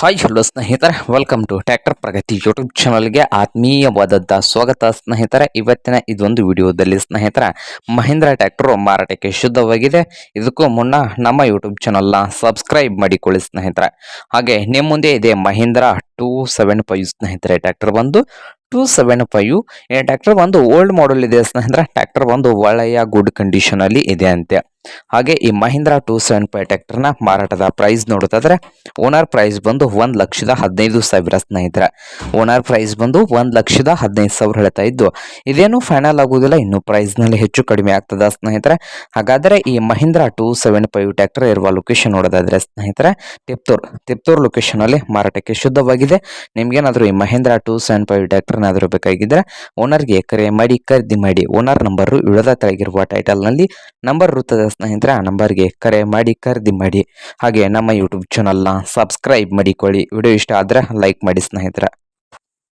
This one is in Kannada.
ಹಾಯ್ ಹಲೋ ಸ್ನೇಹಿತರೆ. Welcome to tractor Pragati YouTube ಚಾನಲ್ಗೆ ಆತ್ಮೀಯವಾದದ್ದ ಸ್ವಾಗತ, ಸ್ನೇಹಿತರೆ. ಇವತ್ತಿನ ಇದೊಂದು ವಿಡಿಯೋದಲ್ಲಿ, ಸ್ನೇಹಿತರ, ಮಹೇಂದ್ರ ಟ್ರ್ಯಾಕ್ಟರ್ ಮಾರಾಟಕ್ಕೆ ಶುದ್ಧವಾಗಿದೆ. ಇದಕ್ಕೂ ಮುನ್ನ ನಮ್ಮ ಯೂಟ್ಯೂಬ್ ಚಾನಲ್ನ ಸಬ್ಸ್ಕ್ರೈಬ್ ಮಾಡಿಕೊಳ್ಳಿ, ಸ್ನೇಹಿತರೆ. ಹಾಗೆ ನಿಮ್ಮ ಮುಂದೆ ಇದೆ ಮಹೇಂದ್ರ ಟೂ ಸೆವೆನ್ ಫೈವ್ ಸ್ನೇಹಿತರೆ ಟ್ಯಾಕ್ಟರ್ ಬಂದು ಟೂ ಸೆವೆನ್ ಫೈವ್ ಈ ಟ್ಯಾಕ್ಟರ್ ಬಂದು ಓಲ್ಡ್ ಮಾಡೆಲ್ ಇದೆ ಸ್ನೇಹಿತರೆ ಟ್ಯಾಕ್ಟರ್ ಒಂದು ಒಳ್ಳೆಯ ಗುಡ್ ಕಂಡೀಷನ್ ಅಲ್ಲಿ ಇದೆ ಅಂತೆ. ಹಾಗೆ ಈ ಮಹೀಂದ್ರ ಟೂ ಸೆವೆನ್ ಫೈವ್ ಟ್ಯಾಕ್ಟರ್ನ ಮಾರಾಟದ ಪ್ರೈಸ್ ನೋಡೋದಾದ್ರೆ ಓನರ್ ಪ್ರೈಸ್ ಬಂದು ಒಂದು ಲಕ್ಷದ ಹದಿನೈದು ಸಾವಿರ ಸ್ನೇಹಿತರೆ. ಓನರ್ ಪ್ರೈಸ್ ಬಂದು ಒಂದು ಲಕ್ಷದ ಹದಿನೈದು ಸಾವಿರ ಹೇಳ್ತಾ ಇದ್ದು, ಇದೇನು ಫೈನಲ್ ಆಗುವುದಿಲ್ಲ ಇನ್ನು ಪ್ರೈಸ್ನಲ್ಲಿ ಹೆಚ್ಚು ಕಡಿಮೆ ಆಗ್ತದ ಸ್ನೇಹಿತರೆ. ಹಾಗಾದರೆ ಈ Mahindra two seven five tractor ಇರುವ ಲೊಕೇಶನ್ ನೋಡೋದಾದ್ರೆ ಸ್ನೇಹಿತರೆ ತಿಪ್ತೂರ್ ತಿಪ್ತೂರ್ ಲೊಕೇಶನ್ ಅಲ್ಲಿ ಮಾರಾಟಕ್ಕೆ ಶುದ್ಧವಾಗಿದೆ ನಿಮ್ಗೇನಾದರೂ ಈ ಮಹೇಂದ್ರ ಟೂ ಸೆವೆನ್ ಫೈವ್ ಟ್ರ್ಯಾಕ್ಟರ್ನಾದರೂ ಬೇಕಾಗಿದ್ದರೆ ಓನರ್ಗೆ ಕರೆ ಮಾಡಿ, ಖರೀದಿ ಮಾಡಿ. ಓನರ್ ನಂಬರು ಇಳದ ತೆಳಗಿರುವ ಟೈಟಲ್ನಲ್ಲಿ ನಂಬರ್ ಇರುತ್ತದೆ ಸ್ನೇಹಿತರೆ, ಆ ನಂಬರ್ಗೆ ಕರೆ ಮಾಡಿ, ಖರೀದಿ ಮಾಡಿ. ಹಾಗೆ ನಮ್ಮ ಯೂಟ್ಯೂಬ್ ಚಾನಲ್ನ ಸಬ್ಸ್ಕ್ರೈಬ್ ಮಾಡಿಕೊಳ್ಳಿ. ವಿಡಿಯೋ ಇಷ್ಟ ಆದರೆ ಲೈಕ್ ಮಾಡಿ ಸ್ನೇಹಿತರೆ.